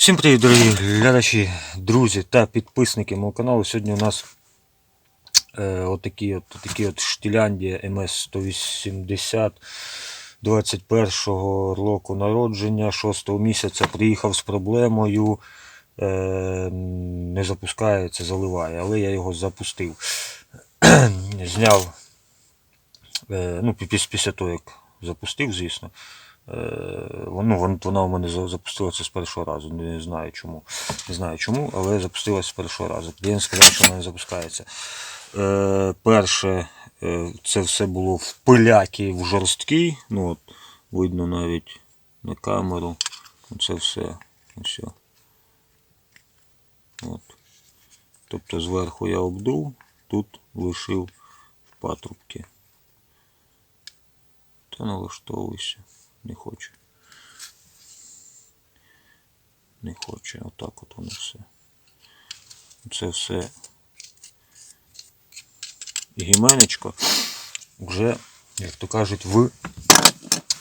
Всім привіт, дорогі глядачі, друзі та підписники мого каналу. Сьогодні у нас е, отакі от, такі от Штіляндія МС-180 21-го року народження, 6 го місяця приїхав з проблемою. Е, не запускається, заливає, але я його запустив. Зняв е, ну, після того, як запустив, звісно. Е, ну, вона у мене запустилася з першого разу. Не знаю чому. Не знаю чому, але запустилася з першого разу. Клієнт сказав, що вона не запускається. Е, перше, е, це все було в пилякі в жорсткій. Ну, от, видно навіть на камеру. Це все. Ось. От. Тобто зверху я обдув, тут лишив в патрубки. Та налаштовуйся. Не хоче. Не хоче. Отак от воно все. Це все гіменечко вже, як то кажуть, в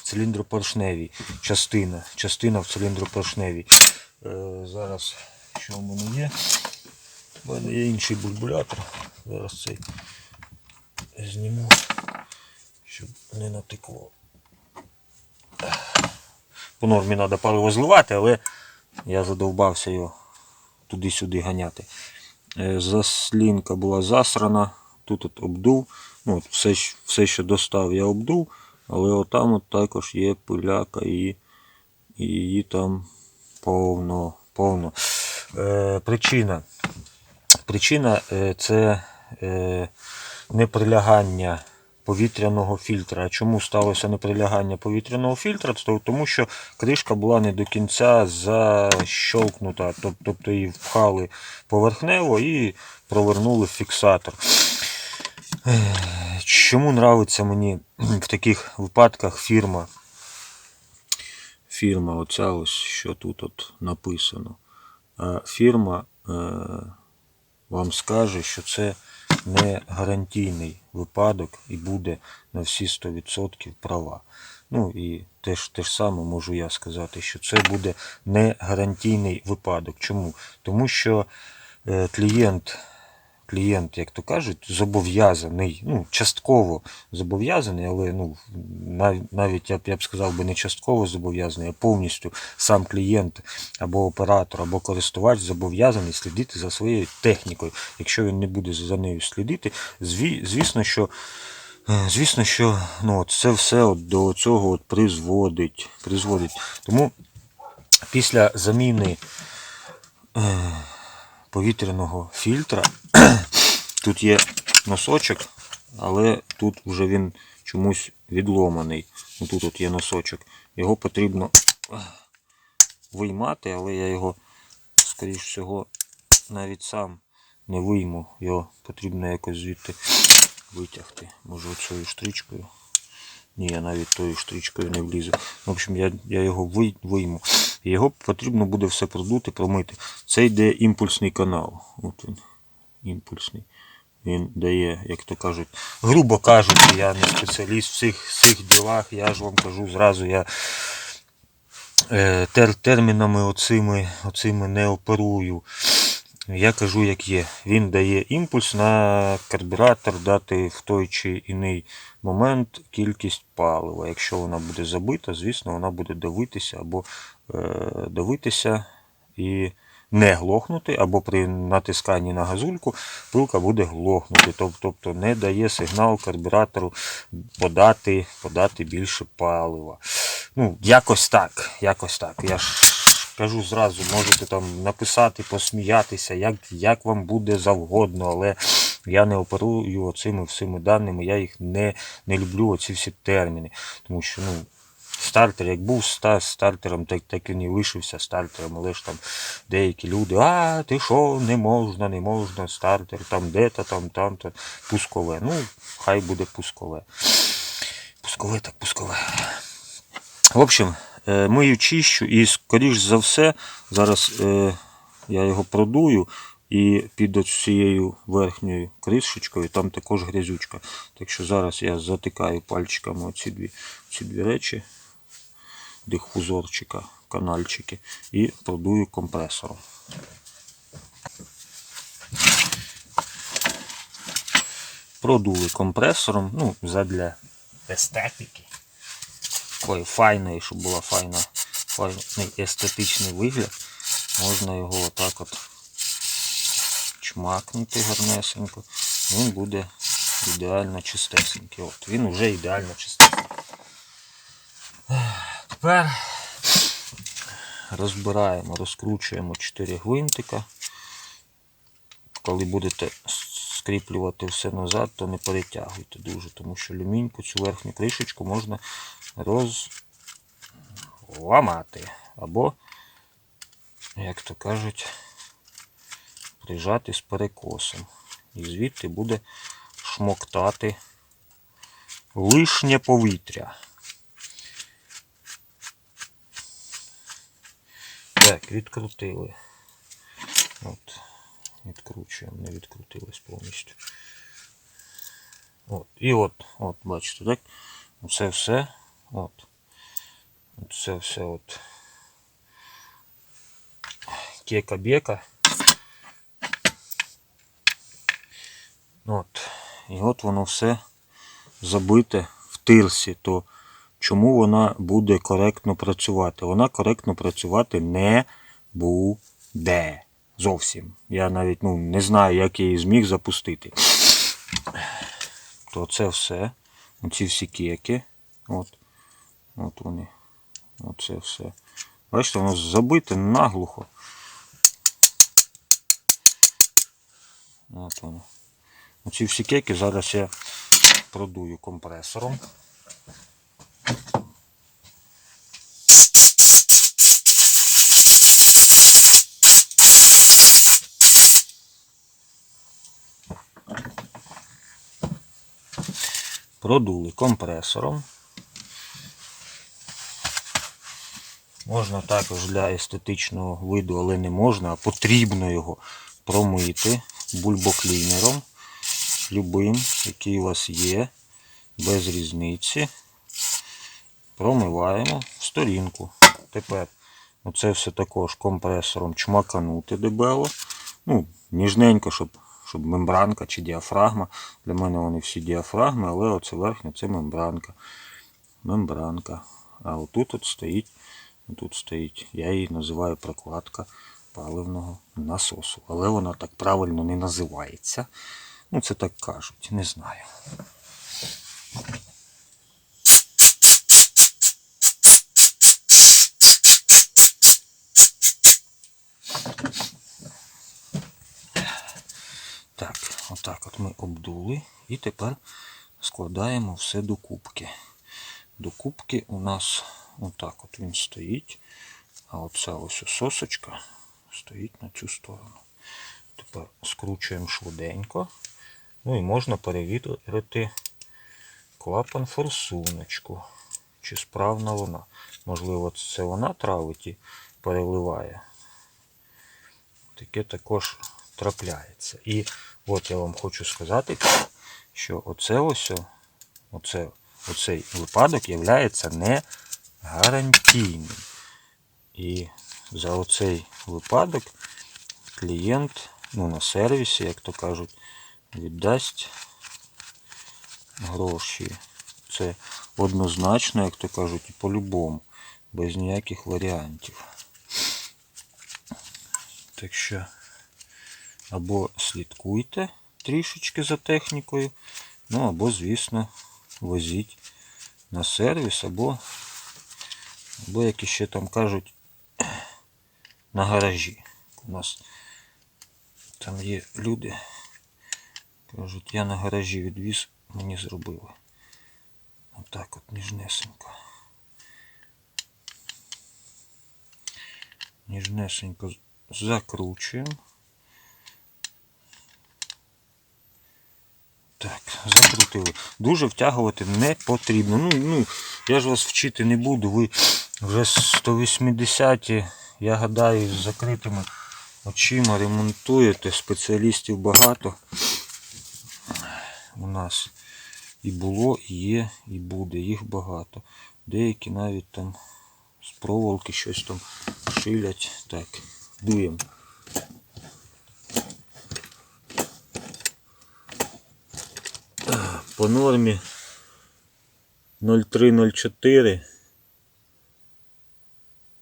циліндропоршневій частина. Частина в циліндропоршневій. Е, зараз що в мене є? У мене є інший бульбулятор. Зараз цей зніму, щоб не натекло. По нормі треба пару зливати, але я задовбався його туди-сюди ганяти. Е, Заслінка була засрана, тут от обдув. Ну, от все, все, що достав, я обдув, але отам от також є пиляка і, і її там повно. повно. Е, причина. Причина е, це е, неприлягання повітряного фільтра. А чому сталося неприлягання повітряного фільтра? То- Тому що кришка була не до кінця защолкнута, тобто її впхали поверхнево і провернули фіксатор. Чому нравиться мені в таких випадках фірма? Фірма, оця ось, що тут от написано. Фірма е, вам скаже, що це не гарантійний випадок і буде на всі 100% права. Ну і теж те ж саме можу я сказати, що це буде не гарантійний випадок. Чому? Тому що е, клієнт, клієнт, як то кажуть, зобов'язаний, ну, частково зобов'язаний, але ну, нав- навіть я б, я б сказав би не частково зобов'язаний, а повністю сам клієнт або оператор, або користувач зобов'язаний слідити за своєю технікою. Якщо він не буде за нею слідити, зві- звісно, що. Звісно, що ну, це все от до цього от призводить, призводить. Тому після заміни е, повітряного фільтра тут є носочок, але тут вже він чомусь відломаний. Ну, Тут от є носочок. Його потрібно виймати, але я його, скоріш всього, навіть сам не вийму. Його потрібно якось звідти витягти. Може оцею штричкою. Ні, я навіть тою штричкою не влізу. В общем, я, я його вийму. Його потрібно буде все продути, промити. Це йде імпульсний канал. От він. Імпульсний. Він дає, як то кажуть, грубо кажучи, я не спеціаліст в цих, цих ділах, я ж вам кажу зразу, я е, тер, термінами оцими, оцими не оперую. Я кажу, як є. Він дає імпульс на карбюратор дати в той чи іний момент кількість палива. Якщо вона буде забита, звісно, вона буде давитися або е, давитися і не глохнути, або при натисканні на газульку пилка буде глохнути. Тобто не дає сигнал карбюратору подати, подати більше палива. Ну, якось так. Якось так. Я ж кажу зразу, можете там написати, посміятися, як, як вам буде завгодно, але я не оперую оцими всіми даними, я їх не, не люблю, оці всі терміни. Тому що, ну, стартер, як був стартером, так, так і лишився стартером, але ж там деякі люди, а ти що, не можна, не можна, стартер, там де-то, там, там-то, пускове. Ну, хай буде пускове. Пускове так пускове. В общем, мию чищу і, скоріш за все, зараз е, я його продую і під цією верхньою кришечкою там також грязючка. Так що зараз я затикаю пальчиками оці дві, ці дві речі дифузорчика канальчики і продую компресором. Продули компресором, ну, задля естетики. Такої файної, щоб була файна, файний естетичний вигляд. Можна його отак от чмакнути гарнесенько. Він буде ідеально чистесенький. От, він вже ідеально чистесенький. Тепер розбираємо, розкручуємо 4 гвинтика. Коли будете скріплювати все назад, то не перетягуйте дуже, тому що люміньку, цю верхню кришечку можна розламати. Або, як то кажуть, прижати з перекосом. І звідти буде шмоктати лишнє повітря. Так, відкрутили. От, відкручуємо, не відкрутилось повністю. От, і от, от, бачите, так? Оце все. От. Це все от. Кека-бека. От. І от воно все забите в тирсі, то чому вона буде коректно працювати? Вона коректно працювати не буде. Зовсім. Я навіть ну, не знаю, як я її зміг запустити. То це все. Оці всі кеки. От. От вони. Оце все. Бачите, воно забите наглухо. От воно. Оці всі кеки зараз я продую компресором. Продули компресором. Можна також для естетичного виду, але не можна, а потрібно його промити бульбоклінером любим, який у вас є, без різниці. Промиваємо в сторінку. Тепер оце все також компресором чмаканути дебело. Ну, ніжненько, щоб, щоб мембранка чи діафрагма. Для мене вони всі діафрагми, але оце верхня це мембранка. Мембранка. А отут от стоїть, отут стоїть, я її називаю прокладка паливного насосу. Але вона так правильно не називається. Ну, це так кажуть, не знаю. Так, отак от ми обдули і тепер складаємо все до кубки. До кубки у нас отак от він стоїть, а оця ось сосочка стоїть на цю сторону. Тепер скручуємо швиденько. Ну і можна перевірити клапан форсуночку. Чи справна вона. Можливо, це вона травить і переливає. Таке також трапляється. І от я вам хочу сказати, що оце ось, оце, оцей випадок є не гарантійним. І за оцей випадок клієнт ну, на сервісі, як то кажуть, віддасть гроші. Це однозначно, як то кажуть, і по-любому, без ніяких варіантів. Так що або слідкуйте трішечки за технікою, ну або, звісно, возіть на сервіс, або, або як іще там кажуть, на гаражі. У нас там є люди, кажуть, я на гаражі відвіз, мені зробили. Отак от ніжнесенько. Ніжнесенько закручуємо. Так, закрутили. Дуже втягувати не потрібно. Ну, ну, я ж вас вчити не буду. Ви вже 180, я гадаю, з закритими очима ремонтуєте. Спеціалістів багато. У нас і було, і є, і буде. Їх багато. Деякі навіть там з проволоки щось там шилять. Так, дуємо. По нормі 0304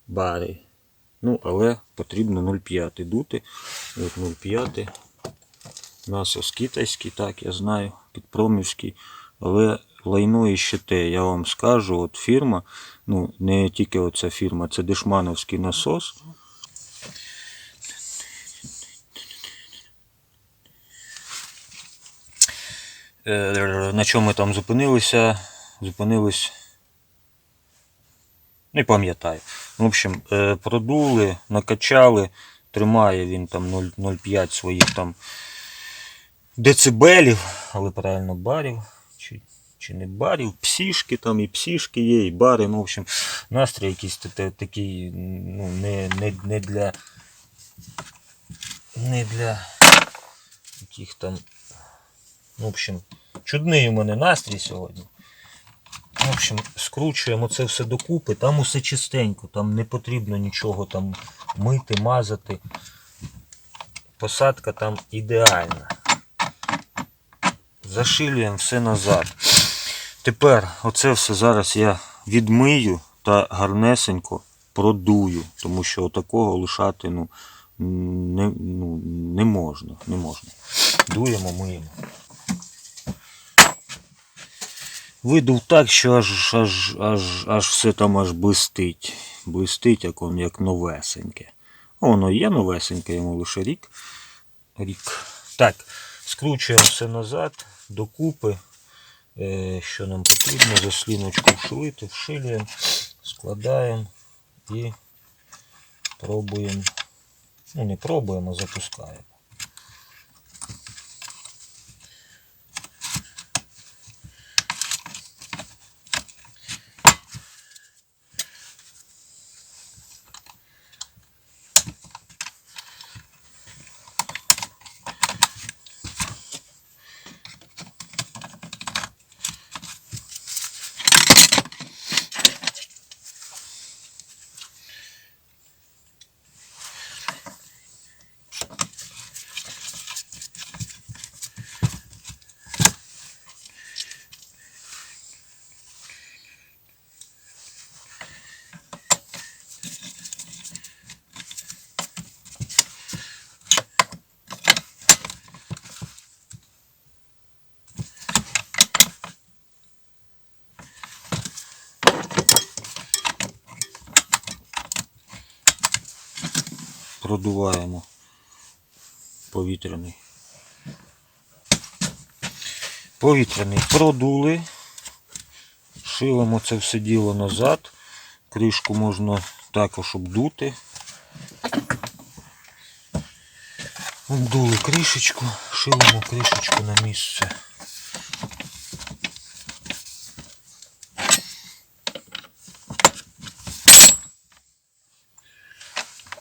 бари. Ну, але потрібно 0,5 дути. От 0,5. Насос китайський, так, я знаю, підпромівський. Але лайно іще те, я вам скажу, от фірма, ну, не тільки оця фірма, це дешмановський насос. Е, На чому ми там зупинилися? Зупинились. Не пам'ятаю. В общем, е, продули, накачали, тримає він там 0,5 своїх там децибелів, але правильно барів. Чи, чи не барів, псішки там і псішки є, і бари. Ну, в общем, настрій якийсь та- та- такий, ну, не, не, не для. Не для яких там. Ну, в общем, чудний у мене настрій сьогодні. В общем, скручуємо це все докупи, там усе чистенько, там не потрібно нічого там мити, мазати. Посадка там ідеальна. Зашилюємо все назад. Тепер оце все зараз я відмию та гарнесенько продую, тому що отакого лишати ну, не, ну, не можна. Не можна. Дуємо, миємо. Видув так, що аж, аж, аж, аж все там аж блистить. Блистить, як, он, як новесеньке. Воно є новесеньке, йому лише рік. рік. Так, скручуємо все назад, докупи. Е, що нам потрібно, засліночку вшилити, вшилюємо, складаємо і пробуємо. Ну, не пробуємо, а запускаємо. Продуваємо повітряний. Повітряний продули. Шилимо це все діло назад. Кришку можна також обдути. Обдули кришечку, шилимо кришечку на місце.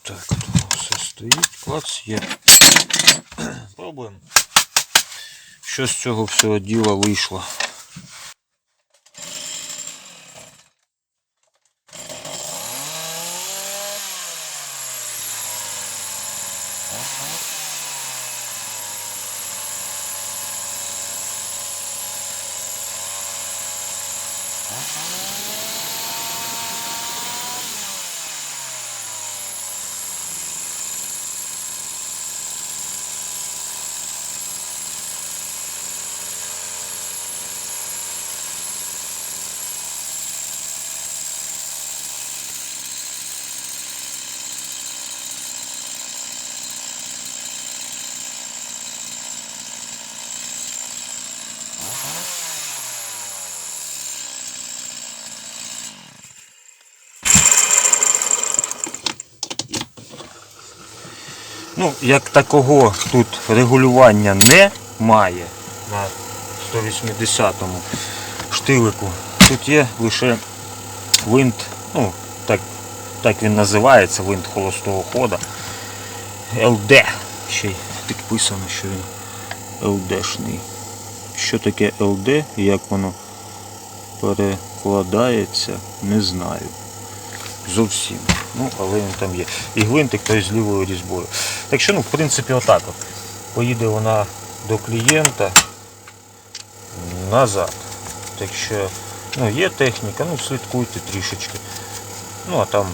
Так, стоїть, клац є. Пробуємо. Що з цього всього діла вийшло? Ну, як такого тут регулювання немає на 180-му штилику. Тут є лише винт, ну, так, так він називається, винт холостого хода. ЛД. Ще й підписано, що він ЛДшний. Що таке ЛД і як воно перекладається, не знаю. зовсім. Ну, але він там є. І гвинтик той з лівою різьбою. Так що, ну, в принципі, отак от. Поїде вона до клієнта назад. Так що, ну, є техніка, ну слідкуйте трішечки. Ну, а там,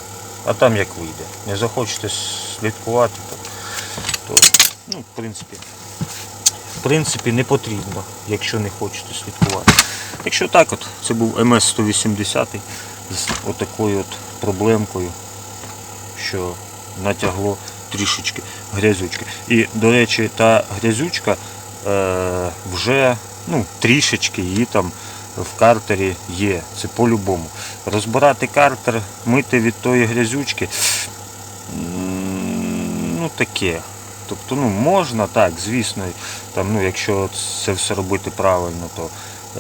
а там як вийде. Не захочете слідкувати, то, то ну, в принципі, в принципі, не потрібно, якщо не хочете слідкувати. Так що так от, це був МС-180 з отакою от проблемкою, що натягло трішечки грязючки. І, до речі, та грязючка е, вже ну, трішечки її там в картері є. Це по-любому. Розбирати картер, мити від тої грязючки, ну таке. Тобто, ну, можна так, звісно, там, ну, якщо це все робити правильно, то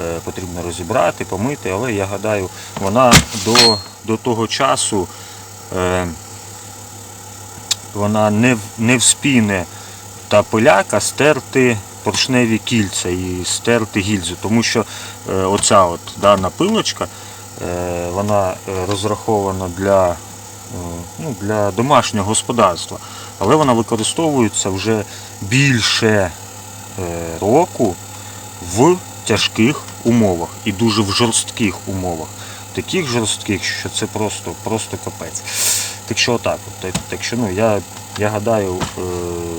е, потрібно розібрати, помити, але я гадаю, вона до, до того часу е, вона не, не вспіне та пиляка стерти поршневі кільця і стерти гільзу, тому що е, оця от дана пилочка, е, вона е, розрахована для, ну, для домашнього господарства, але вона використовується вже більше року в тяжких умовах і дуже в жорстких умовах. Таких жорстких, що це просто, просто капець. Так що отак. Так, що ну, я, я гадаю, е,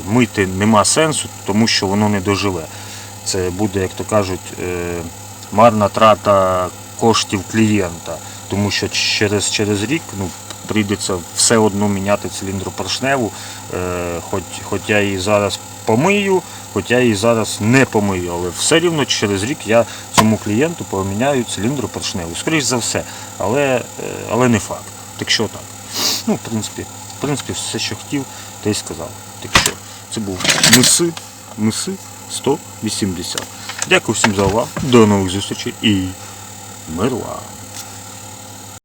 мити нема сенсу, тому що воно не доживе. Це буде, як то кажуть, е, марна трата коштів клієнта, тому що через, через рік ну, прийдеться все одно міняти циліндропоршневу, е, хоч, хоч я її зараз помию, хоч я її зараз не помию, але все рівно через рік я цьому клієнту поміняю циліндропоршневу. Скоріше за все, але, е, але не факт. Так що так. Ну, в принципі, в принципі, все, що хотів, те й сказав. Так що це був Миси, Миси 180. Дякую всім за увагу. До нових зустрічей і мир вам!